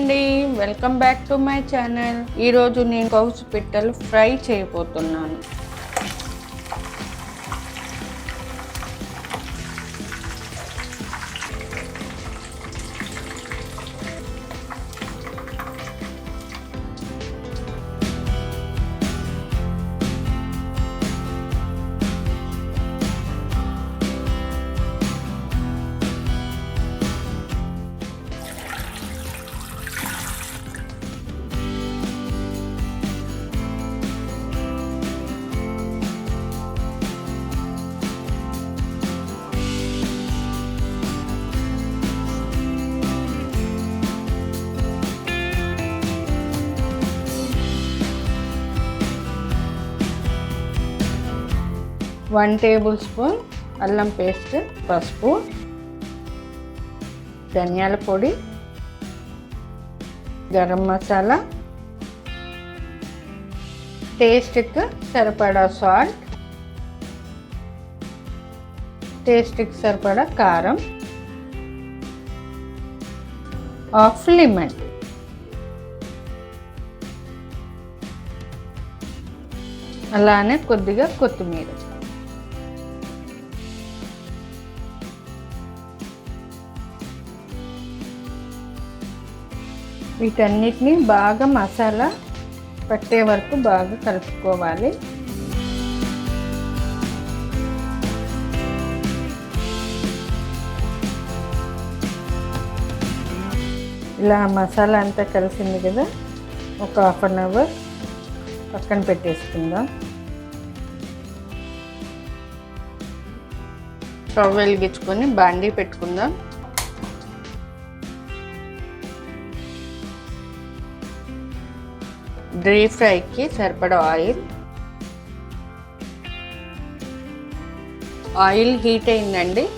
అండి. Welcome back to my channel ఈరోజు నేను కౌసు పిట్టలు ఫ్రై చేయబోతున్నాను. వన్ టేబుల్ స్పూన్ అల్లం పేస్ట్ పసుపు ధనియాల పొడి గరం మసాలా టేస్ట్కి సరిపడా సాల్ట్ టేస్ట్కి సరిపడా కారం ఆఫ్ లిమన్. అలానే కొద్దిగా కొత్తిమీర. వీటన్నిటిని బాగా మసాలా పట్టే వరకు బాగా కలుపుకోవాలి. ఇలా మసాలా అంతా కలిసింది కదా ఒక హాఫ్ అన్ అవర్ పక్కన పెట్టేసుకుందాం. స్టవ్ వెలిగించుకొని బాండీ పెట్టుకుందాం. డీప్ ఫ్రైకి సరిపడా ఆయిల్. ఆయిల్ హీట్ అయిందండి.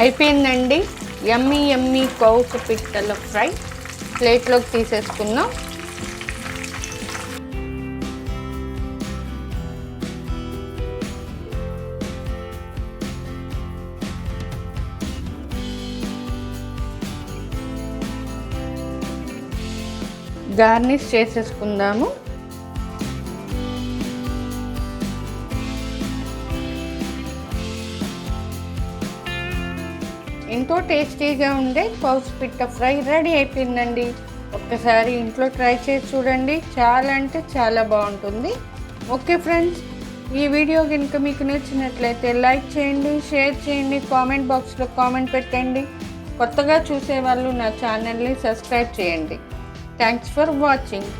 అయిపోయిందండి. ఎమ్మి ఎమ్మి కౌకు పిట్టల ఫ్రై. ప్లేట్లోకి తీసేసుకుందాం. గార్నిష్ చేసేసుకుందాము. ఎంతో టేస్టీగా ఉండే పౌస్ పిట్ట ఫ్రై రెడీ అయిపోయిందండి. ఒక్కసారి ఇంట్లో ట్రై చేసి చూడండి. చాలా అంటే చాలా బాగుంటుంది. ఓకే ఫ్రెండ్స్ ఈ వీడియో కనుక మీకు నచ్చినట్లయితే లైక్ చేయండి షేర్ చేయండి కామెంట్ బాక్స్లో కామెంట్ పెట్టండి. కొత్తగా చూసే వాళ్ళు నా ఛానల్ని సబ్స్క్రైబ్ చేయండి. Thanks for watching.